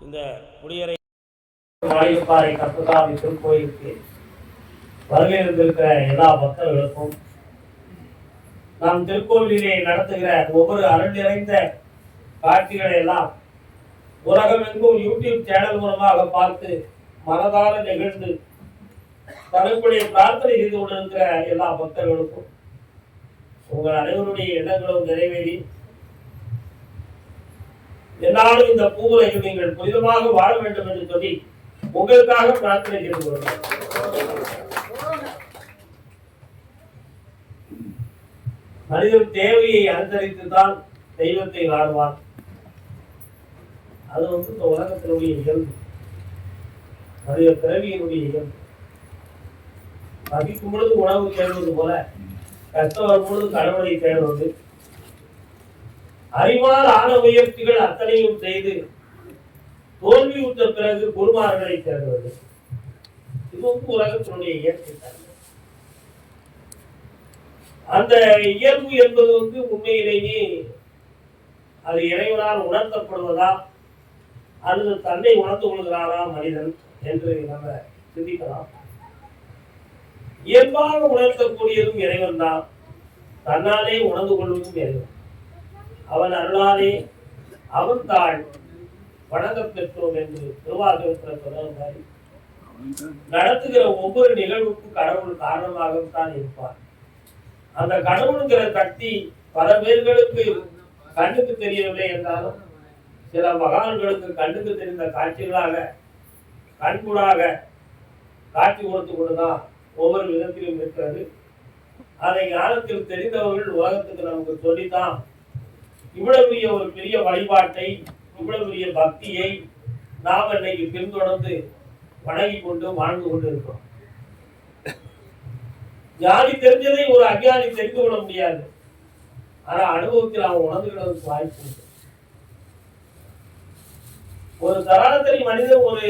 இந்த குடியரை கற்பகாமி திருக்கோயிலுக்கு வருகை இருந்திருக்கிற எல்லா பக்தர்களுக்கும் நாம் திருக்கோவிலிலே நடத்துகிற ஒவ்வொரு அருள் நிறைந்த காட்சிகளை எல்லாம் உலகமெங்கும் யூடியூப் சேனல் மூலமாக பார்த்து மனதார நிகழ்ந்து தனக்குடைய பிரார்த்தனை செய்து கொண்டிருக்கிற எல்லா பக்தர்களுக்கும் உங்கள் அனைவருடைய எண்ணங்களும் நிறைவேறி என்னாலும் இந்த பூவுலகில் நீங்கள் புனிதமாக வாழ வேண்டும் என்று சொல்லி உங்களுக்காக பிரார்த்தனை செய்து கொள்கிறேன் மனிதன் தேவையை அனுசரித்து தான் தெய்வத்தை வாழ்வான். அது வந்து இந்த உலகத்தினுடைய இயல்பு. மனித பிறவியினுடைய இயல்பு. பகிக்கும் பொழுது உணவு தேடுவது போல கஷ்டம் வரும் பொழுது கடவுளை தேடுவது அறிவால் ஆன முயற்சிகள் அத்தனையும் செய்து தோல்வி உற்ற பிறகு குருமார்களை தேடுவது இதுவும் உலகத்தினுடைய இயற்கை அந்த இயல்பு என்பது வந்து உண்மையிலேயே அது இறைவனால் உணர்த்தப்படுவதா அல்லது தன்னை உணர்ந்து கொள்கிறாரா மனிதன் என்று நம்ம சிந்திக்கலாம். இயல்பாக உணர்த்தக்கூடியதும் இறைவன் தான் தன்னாலே உணர்ந்து கொள்வதும் இறைவன். அவன் அருளாலே அவன் தாழ் வணங்கப் பெற்றோம் என்று திருவாசகத்தில் மாதிரி நடத்துகிற ஒவ்வொரு நிகழ்வுக்கும் கடவுள் காரணமாகத்தான் இருப்பார். அந்த கடவுளுங்கிற சக்தி பல பேர்களுக்கு கண்ணுக்கு தெரியவில்லை என்றாலும் சில மகான்களுக்கு கண்ணுக்கு தெரிந்த காட்சிகளாக கண்கூடாக காட்சி கொடுத்து கொண்டுதான் ஒவ்வொரு விதத்திலும் இருக்கிறது. அதை ஞானத்தில் தெரிந்தவர்கள் உலகத்துக்கு நமக்கு சொல்லித்தான் இவ்வளவு பெரிய ஒரு பெரிய வழிபாட்டை இவ்வளவு பெரிய பக்தியை நாம் இன்னைக்கு பின்தொடர்ந்து வணங்கி கொண்டு வாழ்ந்து கொண்டு இருக்கிறோம் ஜாதி தெரிஞ்சதை ஒரு அஞ்ஞானி தெரிந்து கொள்ள முடியாது. ஆனா அனுபவத்தில் அவன் உணர்ந்துகிறதுக்கு வாய்ப்பு உண்டு. ஒரு தராதரி மனிதன் ஒரு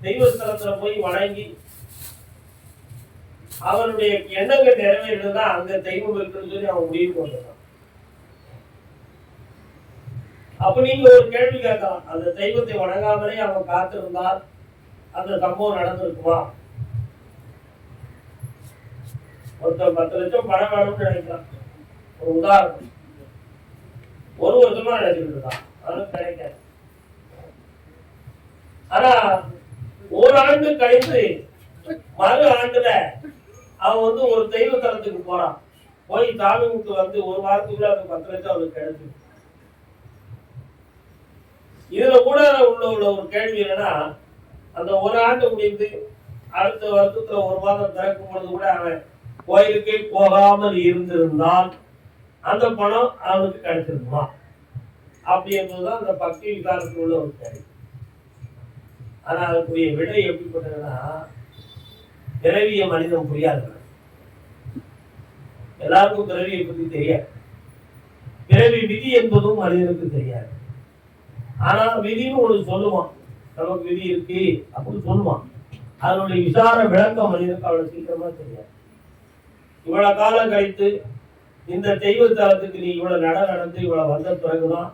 தெய்வ ஸ்தலத்துல போய் வணங்கி அவனுடைய எண்ணங்கள் நிறைவேறினா அங்க தெய்வம் இருக்குன்னு சொல்லி அவன் முடிவு கொண்டான் அப்ப நீங்க ஒரு கேள்வி கேட்கலாம். அந்த தெய்வத்தை வணங்காமலே அவன் காத்திருந்தால் அந்த சம்பவம் நடந்திருக்குமா? ஒருத்தன் பத்து லட்சம் பணம் வேணும்னு நினைக்கிறான். ஒரு உதாரணம். ஒரு வருஷமா நினைச்சிட்டு இருக்கான். அதுவும் கிடைக்காது. ஆனா ஓராண்டு கழித்து மறு ஆண்டுல அவன் வந்து ஒரு தெய்வ தலத்துக்கு போறான். போய் சாமி வந்து ஒரு வாரத்துக்குள்ள அந்த பத்து லட்சம் அவனுக்கு கிடைச்சிருக்கு. இதுல கூட உள்ள உள்ள ஒரு கேள்வி என்னன்னா அந்த ஒரு ஆண்டு முடிந்து அடுத்த வருஷத்தில் ஒரு மாதம் திறக்கும் பொழுது கூட அவன் கோயிலுக்கே போகாமல் இருந்திருந்தால் அந்த பணம் அவனுக்கு கிடைச்சிருக்குமா? அப்படி என்பதுதான் அந்த பக்தி விகாரத்தில் உள்ள ஒரு கேள்வி. ஆனா அதுக்குரிய விடை எப்படிப்பட்டதுன்னா பிறவிய மனிதன் புரியாது. எல்லாருக்கும் பிறவியை பத்தி தெரியாது. பிறவி விதி என்பதும் மனிதனுக்கு தெரியாது. ஆனா விதின்னு ஒண்ணு சொல்லுவான். நமக்கு விதி இருக்கு அப்படின்னு சொல்லுவான். அதனுடைய விசார விளக்கம் மனிதனுக்கு அவ்வளவு சீக்கிரமா தெரியாது. இவ்வளவு காலம் கழித்து இந்த தெய்வ நீ இவ்வளவு நட நடந்து இவ்வளவு வந்த பிறகுதான்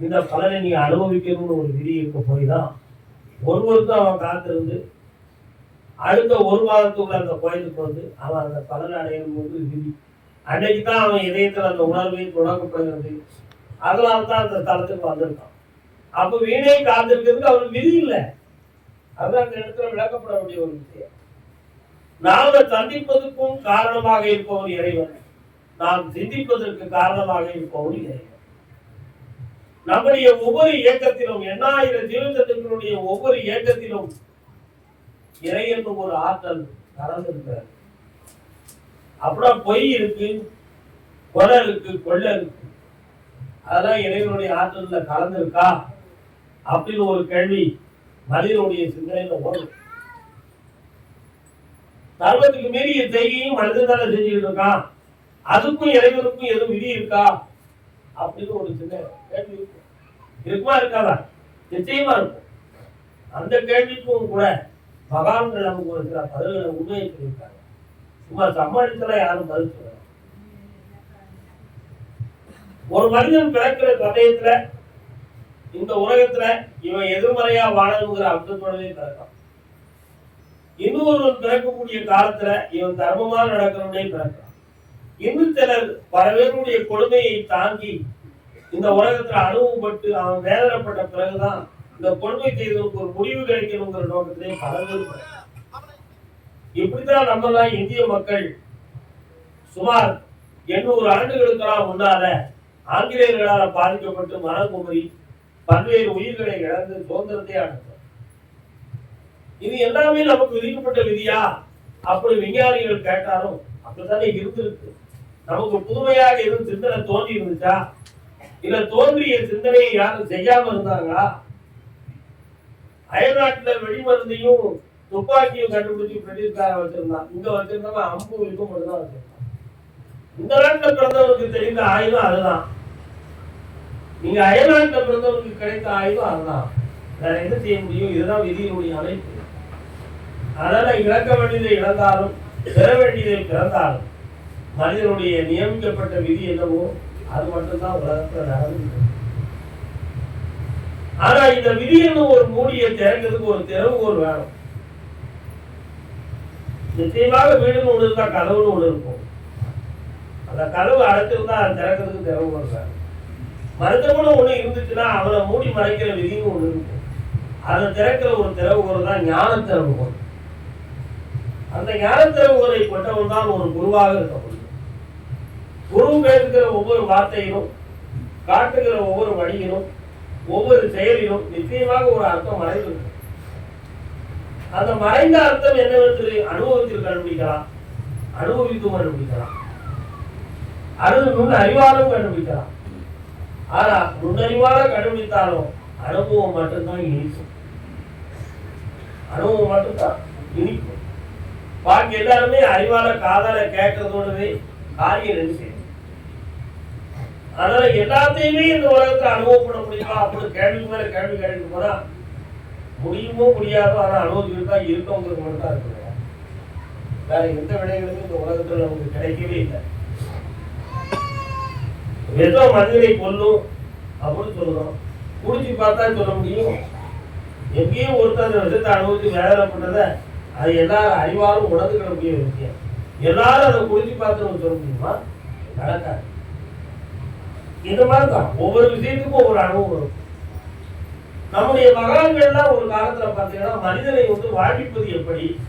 இந்த பலனை நீ அனுபவிக்கணும்னு ஒரு விதி இருக்க போய் தான் ஒரு அவன் காத்திருந்து அடுத்த ஒரு மாதத்துக்குள்ள அந்த கோயிலுக்கு வந்து அவன் அந்த பலன் அடையணும் போது விதி. அன்னைக்கு தான் அவன் இதயத்தில் அந்த உணர்வை தொடங்கப்படுகிறது. அதனால தான் அந்த தளத்துக்கு வந்திருக்கான். அப்ப வீணை காத்திருக்கிறதுக்கு அவர் விதி இல்லை. அதுதான் அந்த இடத்துல விளக்கப்பட வேண்டிய ஒரு விஷயம். நாம சந்திப்பதற்கும் காரணமாக இருப்பவர் இறைவன். நாம் சிந்திப்பதற்கு காரணமாக இருப்பவர் இறைவன். நம்முடைய ஒவ்வொரு இயக்கத்திலும் எண்ணாயிரம் ஜீவசத்துக்களுடைய ஒவ்வொரு இயக்கத்திலும் இறை என்னும் ஒரு ஆற்றல் கலந்திருக்கிறது. அப்புறம் பொய் இருக்கு கொலை இருக்கு கொள்ளை இருக்கு. அதெல்லாம் இறைவனுடைய ஆற்றல்ல கலந்திருக்கா? அப்படின்னு ஒரு கேள்வி மனிதனுடைய சிந்தனையில ஓடும் சர்வத்துக்கு மீறிய செய்கையும் மனிதன் தானே செஞ்சுக்கிட்டு இருக்கான். அதுக்கும் இறைவனுக்கும் எதுவும் விதி இருக்கா? அப்படின்னு ஒரு சின்ன கேள்வி இருக்கும். இருக்குமா இருக்காதா? நிச்சயமா இருக்கும். அந்த கேள்விக்கும் கூட பகவான்கள் நமக்கு ஒரு சில பதில்களை உண்மையை சொல்லியிருக்காங்க. சும்மா சமாளித்தல யாரும் பதில் சொல்லல. ஒரு மனிதன் பிறக்கிற சமயத்துல இந்த உலகத்துல இவன் எதிர்மறையா வாழணுங்கிற அர்த்தத்தோடவே பிறக்கான் இன்னொருவன் பிறக்கக்கூடிய காலத்துல இவன் தர்மமா நடக்கிறவனே பிறக்கிறான் இன்னும் சிலர் பல பேருடைய கொடுமையை தாங்கி இந்த உலகத்துல அனுபவப்பட்டு அவன் வேதனைப்பட்ட பிறகுதான் இந்த கொடுமை செய்தவனுக்கு ஒரு முடிவு கிடைக்கணுங்கிற நோக்கத்திலே பல பேர் பிறக்கிறான். இப்படித்தான் நம்மெல்லாம் இந்திய மக்கள் சுமார் எண்ணூறு ஆண்டுகளுக்கெல்லாம் முன்னால ஆங்கிலேயர்களால் பாதிக்கப்பட்டு மனக்குமரி பல்வேறு உயிர்களை இழந்து சுதந்திரத்தை அடைந்தோம். இது எல்லாமே நமக்கு விதிக்கப்பட்ட விதியா? அப்படி விஞ்ஞானிகள் கேட்டாலும் அப்படித்தானே இருந்திருக்கு. நமக்கு புதுமையாக எதுவும் சிந்தனை தோன்றி இருந்துச்சா? இல்ல தோன்றிய சிந்தனையை யாரும் செய்யாம இருந்தாங்களா? அயல்நாட்டுல வெடிமருந்தையும் துப்பாக்கியும் கண்டுபிடிச்சு பிரிட்டிஷ்காரன் வச்சிருந்தான். இங்க வச்சிருந்தவன் அம்பு இருக்கும் மட்டும்தான் வச்சிருந்தான். இந்த நாட்டுல பிறந்தவருக்கு தெரிந்த ஆயுதம் அதுதான். நீங்க அயல்நாட்டில் பிறந்தவருக்கு கிடைத்த ஆயுதம் அதுதான். வேற என்ன செய்ய முடியும்? இதுதான் விதியினுடைய அமைப்பு. அதனால இழக்க வேண்டியதை இழந்தாலும் பெற வேண்டியதை பிறந்தாலும் மனிதனுடைய நியமிக்கப்பட்ட விதி என்னவோ அது மட்டும்தான் உலகத்துல நடந்து ஆனா இந்த விதி என்ன ஒரு மூடியை திறக்கிறதுக்கு ஒரு திறவுகோல் வேணும். நிச்சயமாக வீடுன்னு ஒன்று இருந்தா கதவுன்னு ஒன்று இருக்கும். அந்த கதவு அடைச்சிருந்தா அது திறக்கிறதுக்கு திறவுகோல் வேணும். மருத்துவம்னு ஒண்ணு இருந்துச்சுன்னா அவனை மூடி மறைக்கிற விதின்னு ஒண்ணு இருக்கு. அதை திறக்கிற ஒரு திறவுகோல் தான் ஞான திறவுகோல். அந்த ஞான திறவுகோலை கொண்டவன் தான் ஒரு குருவாக இருக்க முடியும். குரு பேசுகிற ஒவ்வொரு வார்த்தையிலும் காட்டுகிற ஒவ்வொரு வழியிலும் ஒவ்வொரு செயலிலும் நிச்சயமாக ஒரு அர்த்தம் மறைந்திருக்கு அந்த மறைந்த அர்த்தம் என்னவென்று அனுபவத்தில் கண்டுபிடிக்கலாம். அனுபவித்தும் கண்டுபிடிக்கலாம். அது நுண் அறிவாலும் கண்டுபிடிக்கலாம். ஆனா நுண்ணறிவால கண்டுபிடித்தாலும் அனுபவம் மட்டும்தான் இனிக்கும் அனுபவம் மட்டும்தான் இனிக்கும் பாக்கி எல்லாருமே அறிவால காதல கேட்கறதோடவே காரியம் ரெண்டு செய்யும். அதனால எல்லாத்தையுமே இந்த உலகத்துல அனுபவப்பட முடியுமா அப்படின்னு கேள்வி மேல கேள்வி கேள்வி போனா முடியுமோ முடியாதோ ஆனா அனுபவத்துக்கு தான் இருக்கவங்களுக்கு மட்டும் தான் இருக்கு. வேற எந்த விடைகளுக்கும் இந்த உலகத்துல நமக்கு கிடைக்கவே இல்லை. விஷம் மனிதனை கொல்லும் அப்படின்னு சொல்லுறோம் குடிச்சு பார்த்தா சொல்ல முடியும். எங்கேயும் ஒருத்தர் அந்த விஷத்தை அனுபவிச்சு வேதனை பண்ணதை அது எல்லாரும் அறிவாலும் உணர்ந்துக்கிடக்கூடிய ஒரு விஷயம். எல்லாரும் அதை குடிச்சு பார்த்து நம்ம சொல்ல முடியுமா? நடக்காது. இந்த மாதிரி தான். ஒவ்வொரு விஷயத்துக்கும் ஒவ்வொரு அனுபவம் வரும். நம்முடைய மகான்கள்லாம் ஒரு காலத்துல பார்த்தீங்கன்னா மனிதனை வந்து வாழ்விப்பது எப்படி?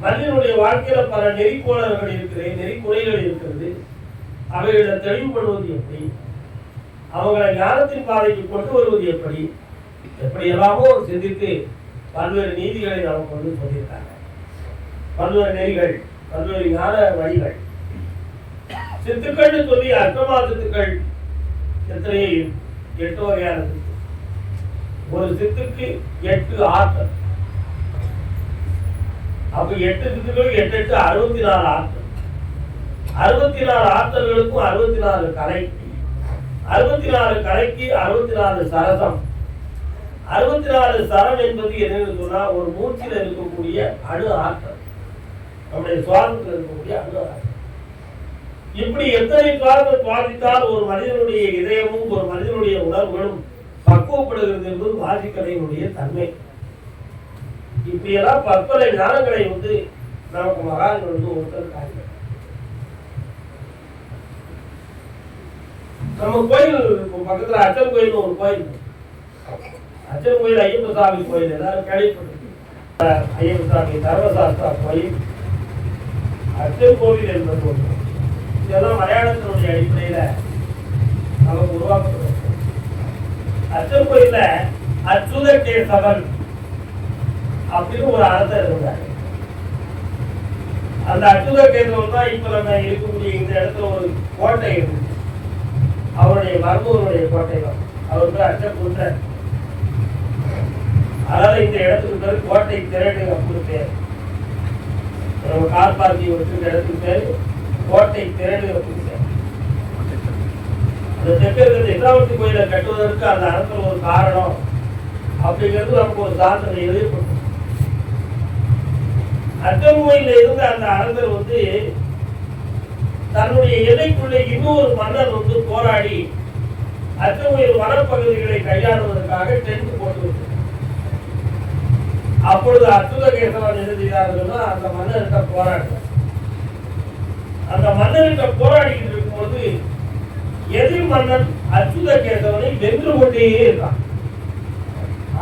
மனிதனுடைய வாழ்க்கையில பல நெறிக்கோளர்கள் இருக்கிறது நெறிக்குறைகள் இருக்கிறது. அவைகளை தெளிவுபடுவது எப்படி? அவங்களை ஞானத்தின் பாதைக்கு கொண்டு வருவது எப்படி? எப்படி எல்லாமோ சிந்தித்து பல்வேறு நீதிகளை நமக்கு வந்து சொல்லியிருக்காங்க. பல்வேறு நெறிகள் பல்வேறு ஞான வழிகள். சித்துக்கள்னு சொல்லி அர்த்தமா சித்துக்கள் எத்தனையோ எட்டு வகையான சித்து. ஒரு சித்துக்கு எட்டு ஆற்றல். அப்ப எட்டு சித்துக்களுக்கு எட்டு எட்டு அறுபத்தி நாலு ஆற்றல். அறுபத்தி நாலு ஆற்றல்களுக்கும் அறுபத்தி நாலு கலை. அறுபத்தி நாலு கலைக்கு அறுபத்தி நாலு சரசம். அறுபத்தி நாலு சரம் என்பது என்னன்னு சொன்னா ஒரு மூச்சில் இருக்கக்கூடிய அணு ஆற்றல். நம்முடைய சுவாசத்தில் இருக்கக்கூடிய அணு ஆற்றல். இப்படி எத்தனை சுவாசம் சுவாசித்தால் ஒரு மனிதனுடைய இதயமும் ஒரு மனிதனுடைய உணர்வுகளும் பக்குவப்படுகிறது என்பது வாசிக்கலையினுடைய தன்மை. இப்படியெல்லாம் பற்பல ஞானங்களை வந்து நமக்கு மகான்கள் வந்து ஒருத்தர் காண்கிறார். நம்ம கோயில் பக்கத்தில் பக்கத்துல அச்சல் கோயில் ஒரு கோயில். இருக்கு. அச்சல் கோயில் ஐயப்ப சாமி கோயில் எல்லாரும் கேள்விப்பட்டிருக்கீங்க. ஐயப்ப சாமி சர்வசாஸ்தா கோயில். அச்சல் கோவில் என்பது ஒன்று. இதெல்லாம் மலையாளத்தினுடைய அடிப்படையில் நமக்கு உருவாக்கப்பட்டது. அச்சல் கோயிலில் அச்சுத கேசவன் அப்படின்னு ஒரு அரசர் இருந்தார். அந்த அச்சுத கேசவன் தான் இப்போ நம்ம இருக்கக்கூடிய இந்த இடத்துல ஒரு கோட்டை இருக்கு. அவருடைய மருமகனுடைய கோட்டை தான் அவர் பேர் அச்சகுன்றர் அதனால இந்த இடத்துக்கு பேர் கோட்டை திரடு அப்படின்னு பேர். நம்ம கார் பார்க்கிங் வச்சிருக்க இடத்துக்கு பேர் கோட்டை திரடு அப்படின்னு பேர். அந்த தெற்கு இருக்கிற எட்டாவட்டி கோயிலை கட்டுவதற்கு அந்த அரசர் ஒரு காரணம் அப்படிங்கிறது நமக்கு ஒரு சாதனை எழுதப்படும் அச்சம் கோயிலில் இருந்த அந்த அரசர் வந்து தன்னுடைய எல்லைக்குள்ளே இன்னொரு மன்னர் வந்து போராடி அச்சமுயல் வனப்பகுதிகளை கையாளுவதற்காக டென்ட் போட்டு அப்பொழுது அச்சுத கேசவன் என்ன செய்தார்கள்னா அந்த மன்னர்கிட்ட போராடினார். அந்த மன்னர்கிட்ட போராடிக்கிட்டு இருக்கும்போது எதிர் மன்னன் அச்சுத கேசவனை வென்று கொண்டே இருக்கான்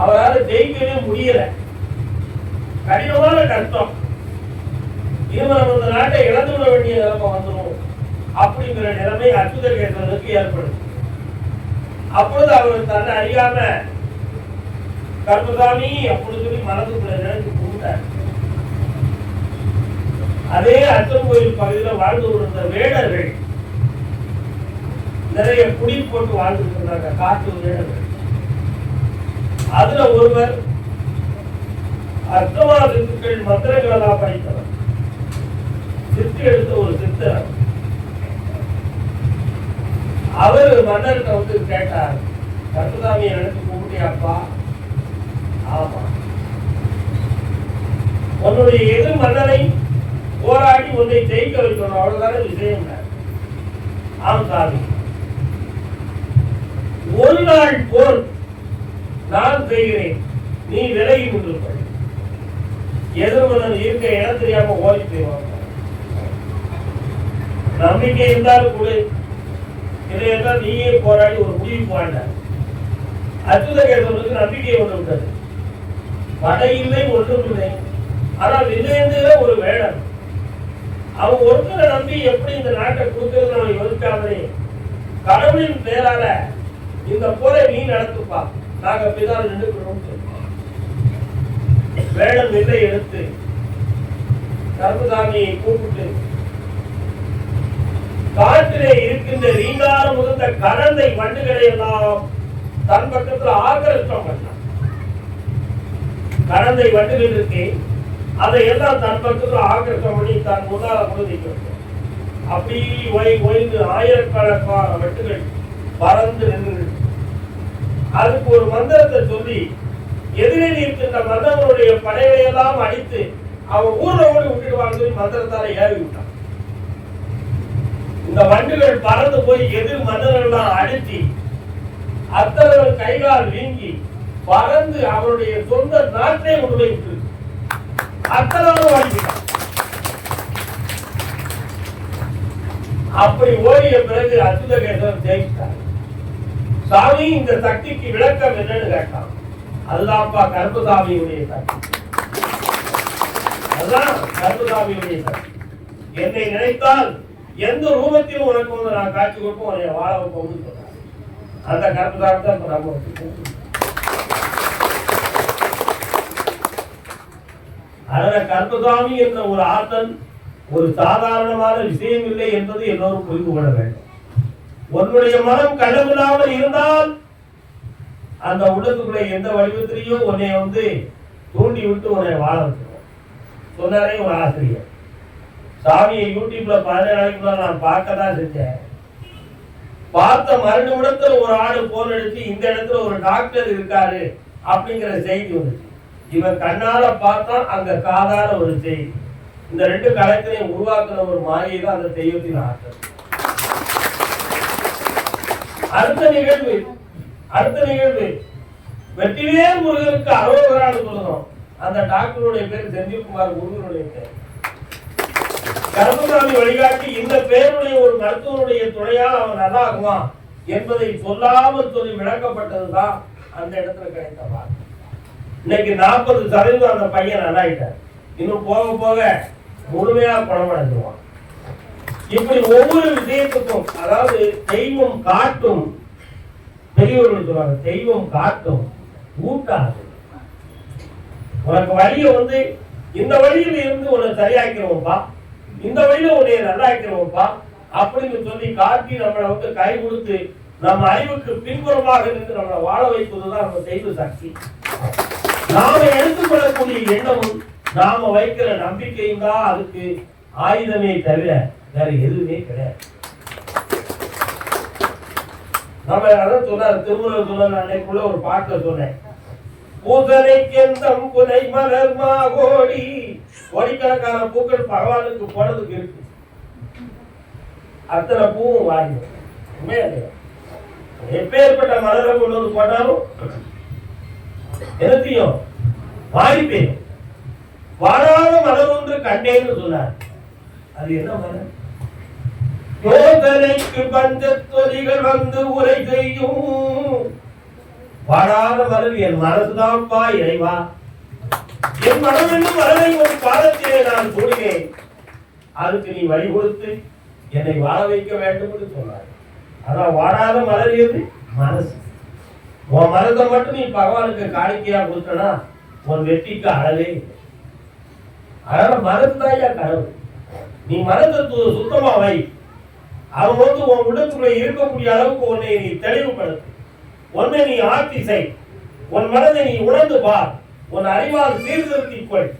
அவரால் ஜெயிக்கவே முடியல. கடினமான கஷ்டம். இனிமே நம்ம இந்த நாட்டை இழந்து விட வேண்டிய நிலைமை வந்துடும் அப்படிங்கிற நிலைமை அற்புதம் கேசவனுக்கு ஏற்படுது. அப்பொழுது அவர் தன்னை அறியாம கர்மசாமி அப்பொழுது சொல்லி மனதுக்குள்ள நினைச்சு கூப்பிட்டார் அதே அர்த்தம் கோயில் பகுதியில் வாழ்ந்து கொண்டிருந்த வேடர்கள் நிறைய குடி போட்டு வாழ்ந்துட்டு இருந்தாங்க காட்டு வேடர்கள். அதுல ஒருவர் அர்த்தமா சித்துக்கள் மந்திரங்களெல்லாம் படித்தவர். சித்து எடுத்த ஒரு சித்தர் அவர் மன்னர்கிட்ட வந்து கேட்டார் கருப்பசாமி எனக்கு கூப்பிட்டியாப்பா ஆமா. உன்னுடைய எதிர் மன்னனை போராடி உன்னை ஜெயிக்க வைக்கணும். அவ்வளவுதானே விஷயம்? ஆம் சாமி. ஒரு நாள் போர் நான் செய்கிறேன். நீ விலகி கொண்டிருப்பாய். எதிர்மன்னன் இருக்க இடம் தெரியாம ஓடி போயிடுவாங்க நம்பிக்கை இருந்தாலும் கூட. இதையெல்லாம் நீயே போராடி ஒரு முடிவு போண்ட அற்புத கேட்டவனுக்கு நம்பிக்கை ஒன்று விட்டது படை இல்லை ஒன்றும் இல்லை ஆனால் விஜயந்திர ஒரு வேடம் அவன் ஒருத்தரை நம்பி எப்படி இந்த நாட்டை கொடுக்கிறது அவன் யோசிக்காமலே கடவுளின் பேரால இந்த போரை நீ நடத்துப்பா. நாங்க பிதால் நின்றுக்கிறோம் வேடம் வில்லை எடுத்து கருப்புசாமியை கூப்பிட்டு காட்டிலே இருக்கின்ற ரீங்காரம் முகந்த கரந்தை வண்டுகளை எல்லாம் தன் பக்கத்துல ஆக்கிரஷ்டம் பண்ணான் கரந்தை வண்டுகள் இருக்கு அதை எல்லாம் தன் பக்கத்துல ஆக்கிரஷ்டம் பண்ணி தன் முன்னால கொண்டு அப்படி ஒய் ஒய்ந்து ஆயிரக்கணக்கான வெட்டுகள் பறந்து நின்று அதுக்கு ஒரு மந்திரத்தை சொல்லி எதிரே இருக்கின்ற மன்னவனுடைய படைகளை எல்லாம் அடித்து அவன் ஊர்ல ஓடி விட்டுடுவாங்க சொல்லி மந்திரத்தால ஏறி விட்டான். இந்த வண்டுகள் பறந்து போய் எதிர் மன்னர்கள்லாம் அழுத்தி அத்தவர்கள் கைகால் வீங்கி பறந்து அவருடைய சொந்த நாட்டை உடலை விட்டு அத்தனை வாங்கிட்டான் அப்படி ஓடிய பிறகு அச்சுத கேசவன் ஜெயித்தார். சாமி இந்த சக்திக்கு விளக்கம் என்னன்னு கேட்டான். அதுதான்ப்பா கருப்பசாமியுடைய சக்தி. அதுதான் கருப்பசாமியுடைய சக்தி. என்னை நினைத்தால் எந்த ரூபத்திலும் உனக்கு வந்து நான் காட்சி கொடுப்போம் உன்னை வாழ வைப்போம்னு அந்த கருத்து தான் இப்ப நம்ம அதனால என்ற ஒரு ஆற்றல் ஒரு சாதாரணமான விஷயம் இல்லை என்பது எல்லோரும் புரிந்து கொள்ள வேண்டும். உன்னுடைய மனம் கடவுளாமல் இருந்தால் அந்த உள்ளத்துக்குள்ள எந்த வடிவத்திலையும் உன்னை வந்து தூண்டி விட்டு உன்னை வாழ சொன்னாரே ஒரு ஆசிரியர். சாமியை யூடியூப்ல பதினேழு நாளைக்கு நான் பார்க்க தான் செஞ்சேன். பார்த்த மறுநிமிடத்துல ஒரு ஆடு போன் எடுத்து இந்த இடத்துல ஒரு டாக்டர் இருக்காரு அப்படிங்கிற செய்தி வந்துச்சு. இவன் கண்ணால பார்த்தா அங்க காதால ஒரு செய்தி. இந்த ரெண்டு கலத்தினையும் உருவாக்குன ஒரு மாயை தான் அந்த தெய்வத்தின் ஆற்றல். அடுத்த நிகழ்வு அடுத்த நிகழ்வு. வெற்றிவேல் முருகனுக்கு அரோகரான்னு சொல்லணும் அந்த டாக்டருடைய பேர் செந்தில்குமார் முருகனுடைய பேர். கருப்புசாமி வழிகாட்டி இந்த பேருடைய ஒரு மருத்துவனுடைய துணையால் அவன் நல்லாகுவான் என்பதை சொல்லாமல் சொல்லி விளக்கப்பட்டதுதான் அந்த இடத்துல கிடைத்த வார்த்தை இன்னைக்கு நாற்பது சதவீதம் அந்த பையன் நல்லாயிட்டார் இன்னும் போக போக முழுமையா குணமடைஞ்சிருவான் இப்படி ஒவ்வொரு விஷயத்துக்கும் அதாவது தெய்வம் காட்டும் பெரியவர்கள் சொல்றாங்க தெய்வம் காட்டும் ஊட்டாது. உனக்கு வழியை வந்து இந்த வழியில இருந்து உன்னை சரியாக்கிறோம்ப்பா இந்த வழியில உன்னை நல்லாக்கிறோம்ப்பா அப்படின்னு சொல்லி காட்டி நம்மளை வந்து கை கொடுத்து நம்ம அறிவுக்கு பின்புறமாக இருந்து நம்மளை வாழ வைப்பதுதான் நம்ம தெய்வ சக்தி. நாம எடுத்துக்கொள்ளக்கூடிய எண்ணமும் நாம வைக்கிற நம்பிக்கையும் தான் அதுக்கு ஆயுதமே தவிர வேற எதுவுமே கிடையாது. நம்ம அதான் சொன்னார் திருமுருகன் சொன்ன அன்னைக்குள்ள ஒரு பாட்டை சொன்னேன். பூசனை கெந்தம் புனை மலர் மாகோடி கோடிக்கணக்கான பூக்கள் பகவானுக்கு போனதுக்கு இருக்கு. அத்தனை பூவும் வாங்கி. எப்பேற்பட்ட மலரை கொண்டு வந்து போட்டாலும் எனத்தையும் வாய்ப்பேன் வாழாத மலர் ஒன்று கண்டேன்னு சொன்னார். அது என்ன மலர்? யோதனைக்கு பஞ்சத்தொலிகள் வந்து உரை செய்யும். வாழாத மலர் என் மனசுதான்ப்பா இறைவா. என் மனம் என்னும் மலரை ஒரு பாதத்திலே நான் போடுவேன் அதுக்கு நீ வழி கொடுத்து என்னை வாழ வைக்க வேண்டும் என்று சொன்னார் அதான் வாடாத மலர் எது? மனசு. உன் மரத்தை மட்டும் நீ பகவானுக்கு காணிக்கையா கொடுத்தனா உன் வெற்றிக்கு அழலே இல்லை. அதனால மனது தாயா கடவுள்? நீ மரத்தை சுத்தமா வை. அவன் வந்து உன் உள்ளத்துக்குள்ள இருக்கக்கூடிய அளவுக்கு உன்னை நீ தெளிவுபடுத்து. உன்னை நீ ஆர்த்தி செய். உன் மனதை நீ உணர்ந்து பார். உன் அறிவால் சீர்திருத்திக் கொள்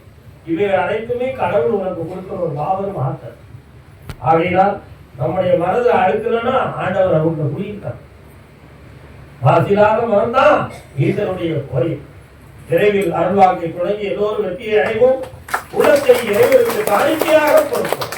இவைகள் அனைத்துமே கடவுள் உனக்கு கொடுக்கிற ஒரு மாபெரும் ஆற்றல் ஆகையினால் நம்முடைய மனதை அழுக்கலன்னா ஆண்டவர் அவங்க குடியிருக்கான் வாசிலாத மனம்தான் ஈசனுடைய கோயில் விரைவில் அருள்வாக்கை தொடங்கி எல்லோரும் வெற்றியை அடைவோம். உலகத்தை இறைவருக்கு காணிக்கையாக கொடுப்போம்